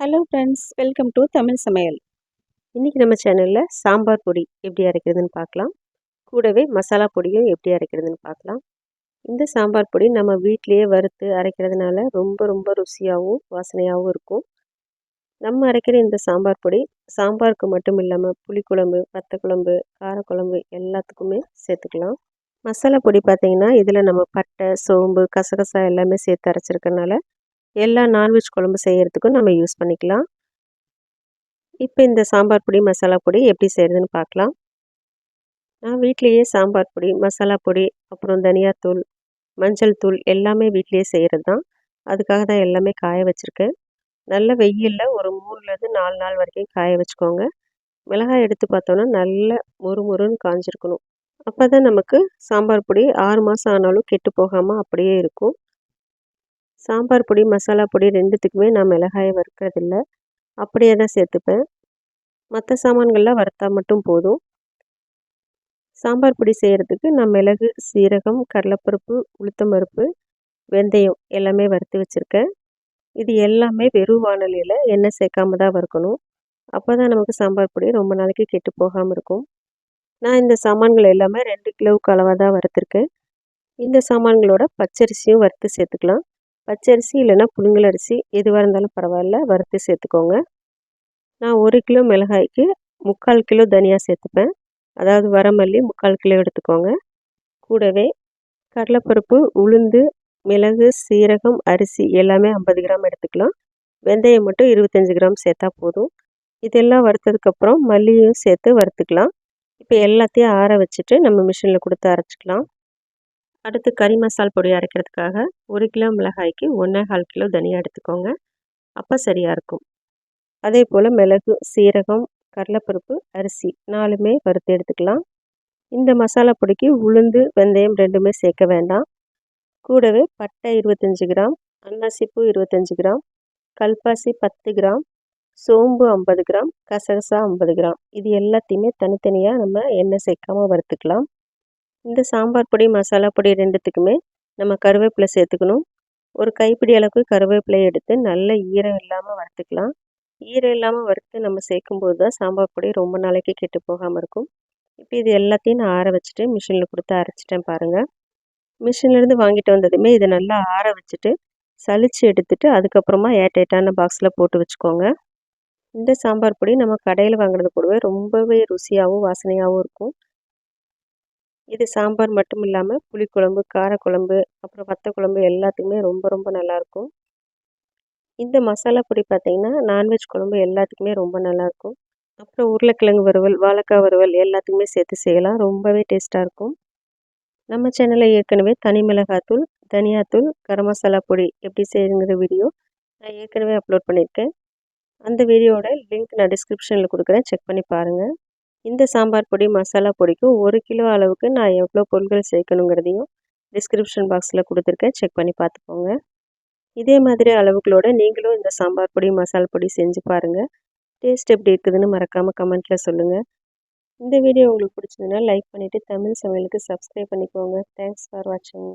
Hello friends welcome to Tamil Samayal இன்றைக்கி நம்ம சேனலில் சாம்பார் பொடி எப்படி அரைக்கிறதுன்னு பார்க்கலாம். கூடவே மசாலா பொடியும் எப்படி அரைக்கிறதுன்னு பார்க்கலாம். இந்த சாம்பார் பொடி நம்ம வீட்டிலையே வறுத்து அரைக்கிறதுனால ரொம்ப ரொம்ப ருசியாகவும் வாசனையாகவும் இருக்கும். நம்ம அரைக்கிற இந்த சாம்பார் பொடி சாம்பாருக்கு மட்டும் இல்லாமல் புளிக்குழம்பு வத்தக்குழம்பு காரக்குழம்பு எல்லாத்துக்குமே சேர்த்துக்கலாம். மசாலா பொடி பார்த்திங்கன்னா இதில் நம்ம பட்டை சோம்பு கசகசா எல்லாமே சேர்த்து அரைச்சிருக்கனால எல்லா நான்வெஜ் குழம்பு செய்கிறதுக்கும் நம்ம யூஸ் பண்ணிக்கலாம். இப்போ இந்த சாம்பார் பொடி மசாலா பொடி எப்படி செய்கிறதுன்னு பார்க்கலாம். நான் வீட்லேயே சாம்பார் பொடி மசாலா பொடி அப்புறம் தனியாத்தூள் மஞ்சள் தூள் எல்லாமே வீட்லேயே செய்கிறது தான் அதுக்காக தான் எல்லாமே காய வச்சுருக்கேன் நல்ல வெயிலில் ஒரு மூணுலேருந்து நாலு நாள் வரைக்கும் காய வச்சுக்கோங்க. மிளகாய் எடுத்து பார்த்தோன்னா நல்ல மொறு மொறுன்னு காஞ்சிருக்கணும். அப்போ தான் நமக்கு சாம்பார் பொடி ஆறு மாதம் ஆனாலும் கெட்டு போகாமல் அப்படியே இருக்கும். சாம்பார் பொடி மசாலா பொடி ரெண்டுத்துக்குமே நான் மிளகாயை வறுக்கிறதில்ல. அப்படியே தான் சேர்த்துப்பேன். மற்ற சாமான்கள்லாம் வறுத்தா மட்டும் போதும். சாம்பார் பொடி செய்கிறதுக்கு நான் மிளகு சீரகம் கடலைப்பருப்பு உளுத்தம்பருப்பு வெந்தயம் எல்லாமே வறுத்து வச்சுருக்கேன். இது எல்லாமே வெறும் வானொலியில் எண்ணெய் சேர்க்காம தான் வறுக்கணும். அப்போ தான் நமக்கு சாம்பார் பொடி ரொம்ப நாளைக்கு கெட்டு போகாமல் இருக்கும். நான் இந்த சாமான்கள் எல்லாமே ரெண்டு கிலோவுக்கு அளவாக தான் வறுத்துருக்கேன். இந்த சாமான்களோட பச்சரிசியும் வறுத்து சேர்த்துக்கலாம். பச்சரிசி இல்லைன்னா புழுங்கல் அரிசி எதுவாக இருந்தாலும் பரவாயில்ல வறுத்து சேர்த்துக்கோங்க. நான் ஒரு கிலோ மிளகாய்க்கு முக்கால் கிலோ தனியாக சேர்த்துப்பேன். அதாவது வரமல்லி முக்கால் கிலோ எடுத்துக்கோங்க. கூடவே கடலைப்பருப்பு உளுந்து மிளகு சீரகம் அரிசி எல்லாமே ஐம்பது கிராம் எடுத்துக்கலாம். வெந்தயம் மட்டும் இருபத்தஞ்சி கிராம் சேர்த்தா போதும். இதெல்லாம் வறுத்ததுக்கப்புறம் மல்லியும் சேர்த்து வறுத்துக்கலாம். இப்போ எல்லாத்தையும் ஆற வச்சுட்டு நம்ம மிஷினில் கொடுத்து அரைச்சிக்கலாம். அடுத்து கறி மசால் பொடி அரைக்கிறதுக்காக ஒரு கிலோ மிளகாய்க்கு ஒன்றே கால் கிலோ தனியாக எடுத்துக்கோங்க. அப்போ சரியாக இருக்கும். அதே போல் மிளகு சீரகம் கடலைப்பருப்பு அரிசி நாலுமே வறுத்து எடுத்துக்கலாம். இந்த மசாலா பொடிக்கு உளுந்து வெந்தயம் ரெண்டுமே சேர்க்க வேண்டாம். கூடவே பட்டை இருபத்தஞ்சி கிராம் அன்னாசிப்பூ இருபத்தஞ்சி கிராம் கல்பாசி பத்து கிராம் சோம்பு ஐம்பது கிராம் கசகசா ஐம்பது கிராம். இது எல்லாத்தையுமே தனித்தனியாக நம்ம எண்ணெய் சேர்க்காமல் வறுத்துக்கலாம். இந்த சாம்பார் பொடி மசாலா பொடி ரெண்டுத்துக்குமே நம்ம கருவேப்பிலை சேர்த்துக்கணும். ஒரு கைப்பிடி அளவுக்கு கருவேப்பிலை எடுத்து நல்ல ஈரம் இல்லாமல் வறுத்துக்கலாம். ஈரம் இல்லாமல் வறுத்து நம்ம சேர்க்கும்போது தான் சாம்பார் பொடி ரொம்ப நாளைக்கு கெட்டு போகாமல் இருக்கும். இப்போ இது எல்லாத்தையும் நான் ஆற வச்சுட்டு மிஷினில் கொடுத்து அரைச்சிட்டேன் பாருங்கள் மிஷின்லேருந்து வாங்கிட்டு வந்ததுமே இதை நல்லா ஆற வச்சுட்டு சளிச்சு எடுத்துட்டு அதுக்கப்புறமா ஏட்டைட்டான பாக்ஸில் போட்டு வச்சுக்கோங்க. இந்த சாம்பார் பொடி நம்ம கடையில் வாங்குறது கூடவே ரொம்பவே ருசியாகவும் வாசனையாகவும் இருக்கும். இது சாம்பார் மட்டும் இல்லாமல் புளிக்குழம்பு காரக்குழம்பு அப்புறம் வத்த குழம்பு எல்லாத்துக்குமே ரொம்ப ரொம்ப நல்லாயிருக்கும் இந்த மசாலா பொடி பார்த்திங்கன்னா நான்வெஜ் குழம்பு எல்லாத்துக்குமே ரொம்ப நல்லாயிருக்கும் அப்புறம் உருளைக்கிழங்கு வறுவல் வாழைக்காய் வறுவல் எல்லாத்துக்குமே சேர்த்து செய்யலாம். ரொம்பவே டேஸ்ட்டாக இருக்கும். நம்ம சேனலில் ஏற்கனவே தனி மிளகாத்தூள் தனியாத்தூள் கரம் மசாலா பொடி எப்படி செய்யுங்கிற வீடியோ நான் ஏற்கனவே அப்லோட் பண்ணியிருக்கேன். அந்த வீடியோட லிங்க் நான் டிஸ்கிரிப்ஷனில் கொடுக்குறேன். செக் பண்ணி பாருங்கள் இந்த சாம்பார் பொடி மசாலா பொடிக்கும் ஒரு கிலோ அளவுக்கு நான் எவ்வளோ பொருட்கள் சேர்க்கணுங்கிறதையும் டிஸ்கிரிப்ஷன் பாக்ஸில் கொடுத்துருக்கேன். செக் பண்ணி பார்த்துக்கோங்க. இதே மாதிரி அளவுகளோடு நீங்களும் இந்த சாம்பார் பொடி மசாலா பொடி செஞ்சு பாருங்கள் டேஸ்ட் எப்படி இருக்குதுன்னு மறக்காமல் கமெண்ட்டில் சொல்லுங்கள் இந்த வீடியோ உங்களுக்கு பிடிச்சதுன்னா லைக் பண்ணிவிட்டு தமிழ் சமையலுக்கு சப்ஸ்கிரைப் பண்ணிக்கோங்க. தேங்க்ஸ் ஃபார் வாட்சிங்